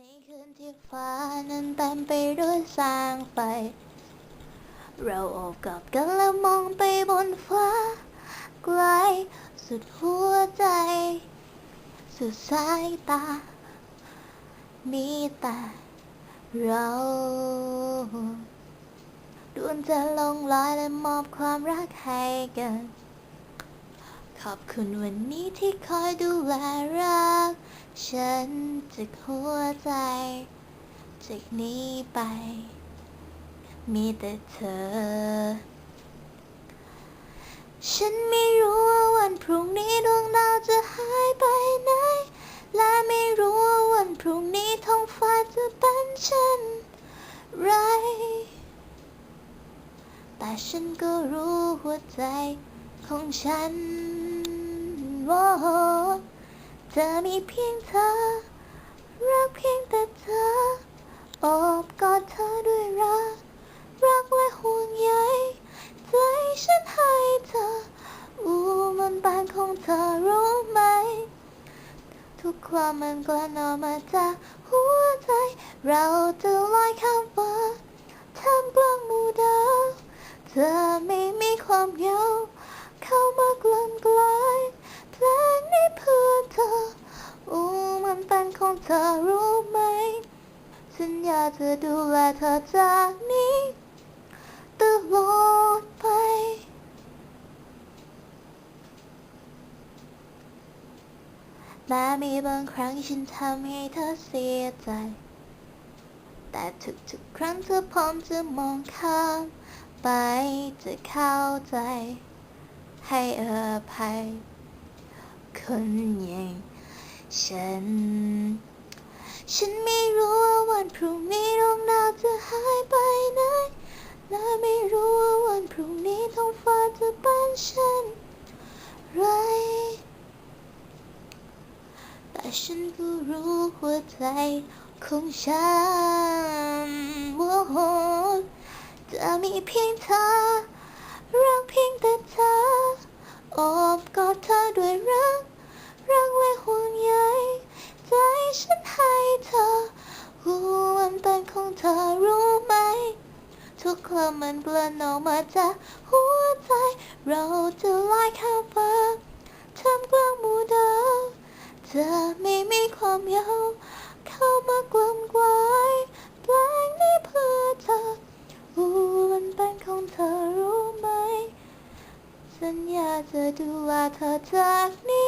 ในคืนที่ฟ้านั้นเต็มไปด้วยแสงไฟ เราโอบกอดกันแล้วมองไปบนฟ้า ไกลสุดหัวใจ สุดสายตา มีแต่เราดวงจะลงลอยและมอบความรักให้กัน ขอบคุณวันนี้ที่คอยดูแลรัก ฉันจากหัวใจจากนี้ไป มีแต่เธอ ฉันไม่รู้ว่าวันพรุ่งนี้ดวงดาวจะหายไปไหน และไม่รู้ว่าวันพรุ่งนี้ท้องฟ้าจะเป็นเช่นไร แต่ฉันก็รู้หัวใจของฉันว่ จะมีเพียงเธอ รักเพียงแต่เธอโอบกอดเธอด้วยรัก รักและห่วงใยใจฉันให้เธอ อู้มันเป็นของเธอรู้ไหม ทุกความมันกลั่นออกมาจากหัวใจ เราจะลอยข้ามฟ้าท่ามกลางหมู่ดาวเธอไม่มีความเหงา ฉันอยากจะดูแลเธอจากนี้ตลอดไป แม้มีบางครั้งฉันทำให้เธอเสียใจ แต่ทุกๆครั้งเธอพร้อมจะมองข้ามไปจะเข้าใจ ให้อภัยคนอย่างฉัน ฉันไม่รู้ พรุ่งนี้ดวงดาวจะหายไปไหน และไม่รู้ว่าวันพรุ่งนี้ท้องฟ้าจะเป็นเช่นไร แต่ฉันก็รู้หัวใจของฉันว่าโหจะมีเพียงเธอรั ความมันกลั่นออกมาจากหัวใจ เราจะลอยข้ามฟ้าท่ามกลางหมู่ดาวเธอไม่มีความเหงาเข้ามากลมกลายแปลงนี้เพื่อเธอหัวมันเป็นของเธอรู้ไหม สัญญาจะดูแลเธอจากนี้